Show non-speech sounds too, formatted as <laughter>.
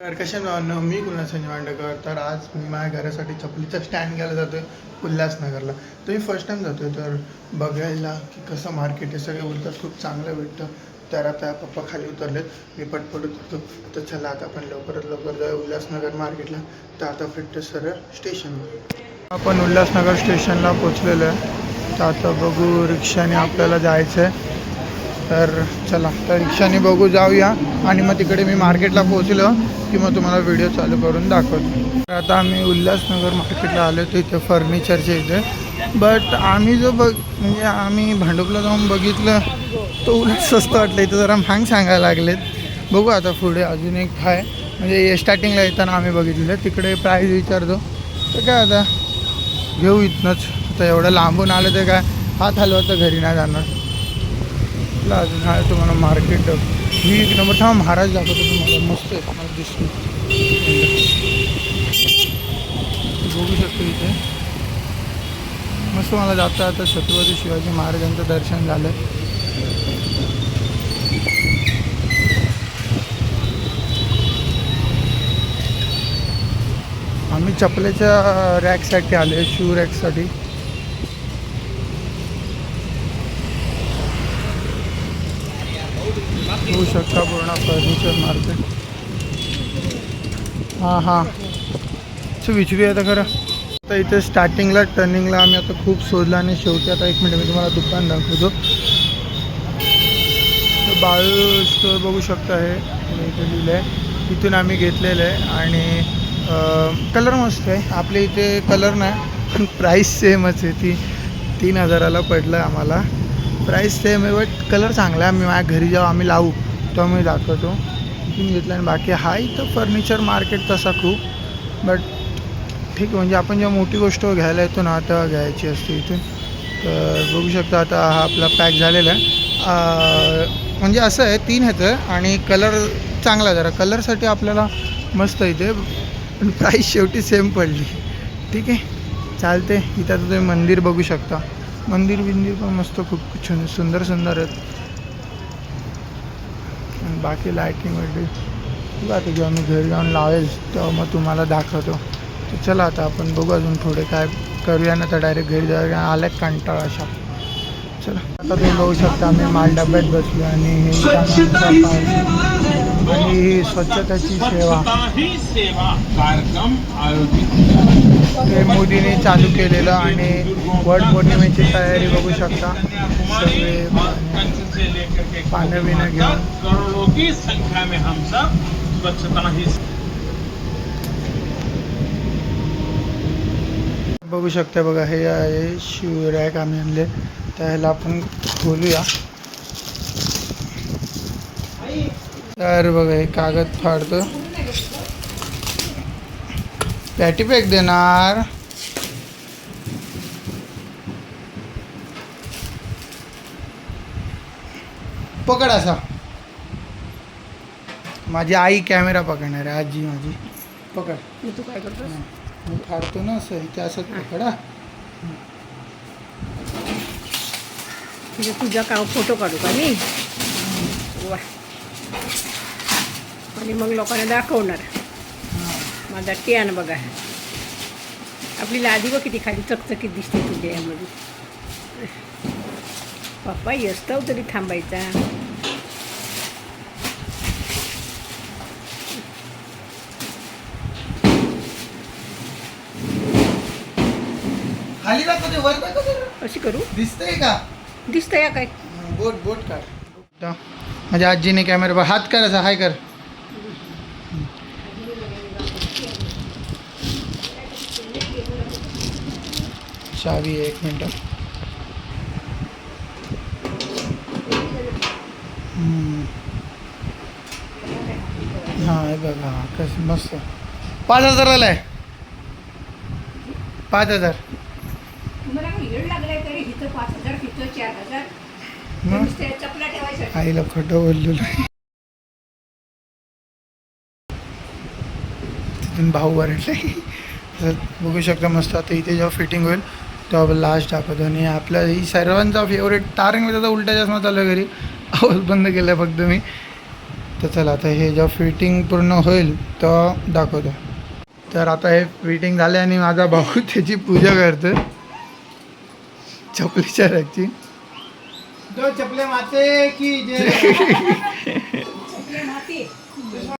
कशा नावानं मी कुणाल संजय मांडकर तर आज मी माझ्या घरासाठी चपलीचा स्टँड घ्यायला जातोय उल्हासनगरला. तर मी फर्स्ट टाइम जातोय. तर बघायला की कसं मार्केट आहे. सगळे बोलतात खूप चांगलं भेटतं. तर आता पप्पा खाली उतरलेत. मी पटपट उतरतो. तर चला आता आपण लवकरात लवकर जाऊ उल्हासनगर मार्केटला तर आता भेटतो सरळ स्टेशनवर आपण उल्हासनगर स्टेशनला पोचलेलो आहे. तर आता बघू रिक्षाने आपल्याला जायचं आहे तर चला तर रिक्षाने बघू जाऊया. आणि मग तिकडे मी मार्केटला पोहोचलो की मग तुम्हाला व्हिडिओ चालू करून दाखवतो. तर आता आम्ही उल्हासनगर मार्केटला आलो होतो इथे फर्निचरचे इथे. बट आम्ही जो बघ म्हणजे आम्ही भांडुपला जाऊन बघितलं तो उलट स्वस्त वाटलं. इथं जरा महाग सांगायला लागलेत. बघू आता पुढे अजून एक आहे म्हणजे स्टार्टिंगला येताना आम्ही बघितलेलं. तिकडे प्राईज विचारतो. तर काय आता घेऊ इथनंच. आता एवढं लांबून आलं तर काय हात हलवा तर घरी नाही जाणार. आपलं अजून हा तुम्हाला मार्केट ही एक नंबर थांबा महाराज दाखवतो तुम्हाला. मस्त आहे तुम्हाला दिसतो. बघू शकतो इथे. मस्त मला जाता आता छत्रपती शिवाजी महाराजांचं दर्शन झालं. आम्ही चपलेच्या रॅकसाठी आले शू रॅकसाठी. होऊ शकता पूर्ण फर्निचर मार्केट हां हां. असं विचारूया आता खरं. आता इथे स्टार्टिंगला टर्निंगला आम्ही आता खूप शोधलं आणि शेवटी आता एक मिनिट मी तुम्हाला दुकान दाखवतो. तर बाळू स्टोअर बघू शकता हे. इथे लिहिलं आहे इथून आम्ही घेतलेलं आहे आणि कलर मस्त आहे. आपल्या इथे कलर नाही पण प्राईस सेमच आहे. ती तीन हजाराला पडलं आम्हाला. प्राईस सेम आहे बट कलर चांगला आहे मी माझ्या घरी जेव्हा आम्ही लावू तेव्हा मी दाखवतो। इथून घेतला आणि बाकी हा इथं फर्निचर मार्केट तसा खूप बट ठीक आहे म्हणजे आपण जेव्हा मोठी गोष्ट घ्यायला येतो ना आता घ्यायची असते इथून तर बघू शकता आता हा आपला पॅक झालेला आहे. म्हणजे असं आहे तीन ह्याचं आणि कलर चांगला जरा. कलरसाठी आपल्याला मस्त इथे पण प्राईस शेवटी सेम पडली. ठीक आहे चालते इथं तुम्ही मंदिर बघू शकता. मंदिर बिंदिर पण मस्त खूप छान सुंदर सुंदर आहेत. बाकी लायटिंग वगैरे. आता जेव्हा मी घरी जाऊन लावेल तेव्हा मग तुम्हाला दाखवतो. तर चला आता आपण बघू अजून थोडे काय करूया ना तर डायरेक्ट घरी जाऊया. आल्या कंटाळा अशा. चला. आता तुम्ही बघू शकता आम्ही माल डब्यात बसलो आणि हे आणि ही स्वच्छतेची सेवा. सेवा. कार्यक्रम आयोजित. हे मोदीने चालू केलेलं आणि वटपौर्णिमेची तयारी बघू शकता. सगळे पानं से घेऊन. बघू शकता बघा हे आहे शिव रॅक आम्ही आणले त्याला आपण खोलूया तर बघा हे कागद फाडतो पॅटी पॅक देणार. पकड असा. माझी आई कॅमेरा पकडणार आहे आजी माझी. पकड. मग तू काय करतोस? मी फाडतो ना असं इथे असं पकडा. म्हणजे तुझा का फोटो काढू का मी? आणि मग लोकांना दाखवणार. माझा टॅन बघा आपली लादी बघ किती खाली चकचकीत दिसते तुझ्या यामध्ये. पप्पा येस्तव तरी थांबायचा. खाली दाखवते वर दाखवते अशी करू? दिसतंय का? दिसतंय या काय? बोट बोट काढ. माझ्या आजीने कॅमेरा हात कर असा हाय कर. चावी एक मिनटं. हा हे बघा हा कसं मस्त. पाच हजाराला आहे पाच हजार. आईला खोटं बोललेलं. तिथून भाऊ वरडले बघू शकता मस्त आता इथे जेव्हा फिटिंग होईल तेव्हा लास्ट दाखवतो आणि आपल्या ही सर्वांचा फेवरेट तारंग मी त्याचा उलटा चष्मा चालू आहे घरी. आवाज बंद केला फक्त मी. तर चला आता हे जेव्हा फिटिंग पूर्ण होईल तेव्हा दाखवतो. तर आता हे फिटिंग झाले आणि माझा भाऊ <laughs> त्याची पूजा करतो चपलीच्या रॅकची दो चपले माते की <laughs>